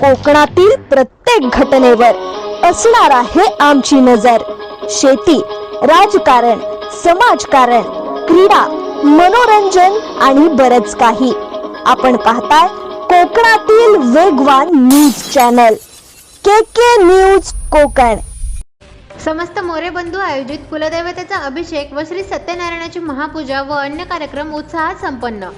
कोकणातील प्रत्येक घटनेवर असणार आहे आमची नजर. शेती राजकारण समाजकारण क्रीडा मनोरंजन आणि बरच काही. आपण पाहताय कोकणातील वेगवान news channel. K K news Konkan. समस्त मोरे बंधू आयोजित कुलदैवतेचा अभिषेक व श्री सत्यनारायणाची महापूजा व अन्य कार्यक्रम उत्साहात संपन्न.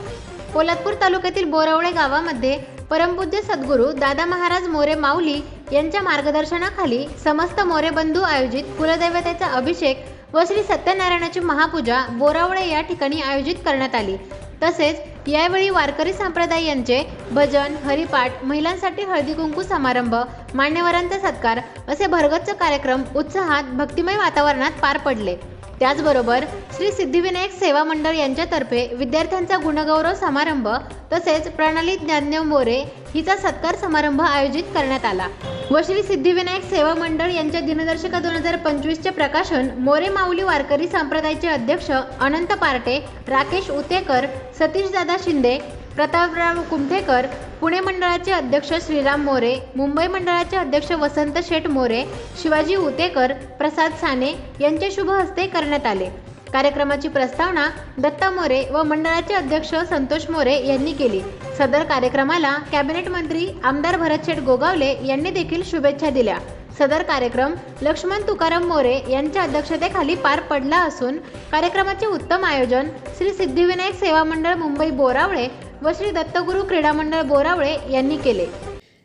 पोलादपूर तालुक्यातील बोरवळे गावामध्ये परमपूज्य सद्गुरू दादा महाराज मोरे माऊली यांच्या मार्गदर्शनाखाली समस्त मोरे बंधू आयोजित कुलदैवतेचा अभिषेक व श्री सत्यनारायणाची महापूजा बोरावळे या ठिकाणी आयोजित करण्यात आली. तसेच यावेळी वारकरी संप्रदाय यांचे भजन हरिपाठ महिलांसाठी हळदी कुंकू समारंभ मान्यवरांचा सत्कार असे भरगच्च कार्यक्रम उत्साहात भक्तिमय वातावरणात पार पडले. त्याचबरोबर श्री सिद्धिविनायक सेवा मंडळ यांच्यातर्फे विद्यार्थ्यांचा गुणगौरव समारंभ तसेच प्रणाली ज्ञानदेव मोरे हिचा सत्कार समारंभ आयोजित करण्यात आला व श्री सिद्धिविनायक सेवा मंडळ यांच्या दिनदर्शिका दोन हजार पंचवीसचे प्रकाशन मोरे माऊली वारकरी संप्रदायाचे अध्यक्ष अनंत पार्टे राकेश उतेकर सतीशदादा शिंदे प्रतापराव कुमठेकर पुणे मंडळाचे अध्यक्ष श्रीराम मोरे मुंबई मंडळाचे अध्यक्ष वसंत शेठ मोरे शिवाजी उतेकर प्रसाद साने यांचे शुभ हस्ते करण्यात आले. कार्यक्रमाची प्रस्तावना दत्ता मोरे व मंडळाचे अध्यक्ष संतोष मोरे यांनी केली. सदर कार्यक्रमाला कॅबिनेट मंत्री आमदार भरतशेठ गोगावले यांनी देखील शुभेच्छा दिल्या. सदर कार्यक्रम लक्ष्मण तुकाराम मोरे यांच्या अध्यक्षतेखाली पार पडला असून कार्यक्रमाचे उत्तम आयोजन श्री सिद्धिविनायक सेवा मंडळ मुंबई बोरावळे व श्री दत्तगुरु क्रीडा बोरावळे यांनी केले.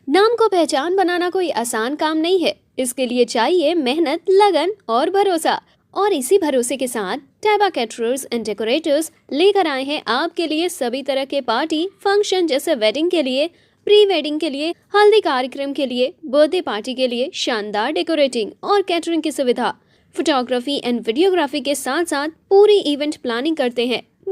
नाम को पहचान बनाना कोई आसान काम नहीं है। इसके लिए चाहिए मेहनत, लगन और भरोसा। और इसी भरोसे के साथ टैबा कैटरर्स एंड डेकोरेटर्स लेकर आए हैं आपके लिए सभी तरह के पार्टी फ़ंक्शन जैसे वेडिंग के लिए प्री वेडिंग के लिए, हल्दी कार्यक्रम के लिए बर्थडे पार्टी के लिए शानदार डेकोरेटिंग और कैटरिंग की सुविधा। फोटोग्राफी एंड वीडियोग्राफी के साथ साथ पूरी इवेंट प्लानिंग करते हैं।